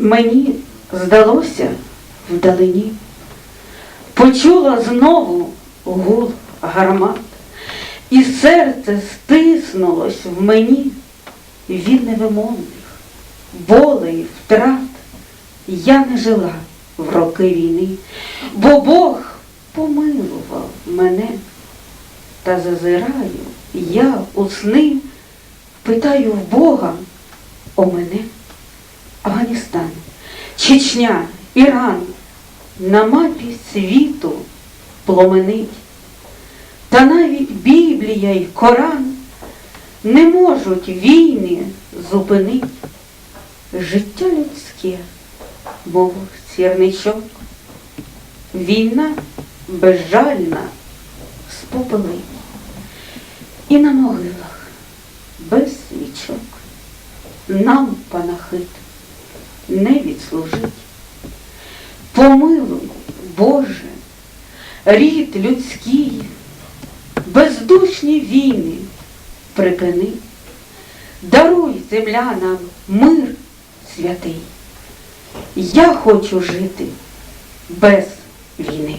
Мені здалося вдалині, почула знову гул гармат, і серце стиснулось в мені від невимовних болей, втрат. Я не жила в роки війни, бо Бог помилував мене. Та зазираю я у сни, питаю в Бога о мене. Афганістан, Чечня, Іран на мапі світу пломенить. Та навіть Біблія й Коран не можуть війни зупинить. Життя людське, мов сірничок, війна безжальна спопелить. І на могилах без свічок нам панахид не відслужить. Помилуй, Боже, рід людський, бездушні війни припини, даруй землянам мир святий. Я хочу жити без війни.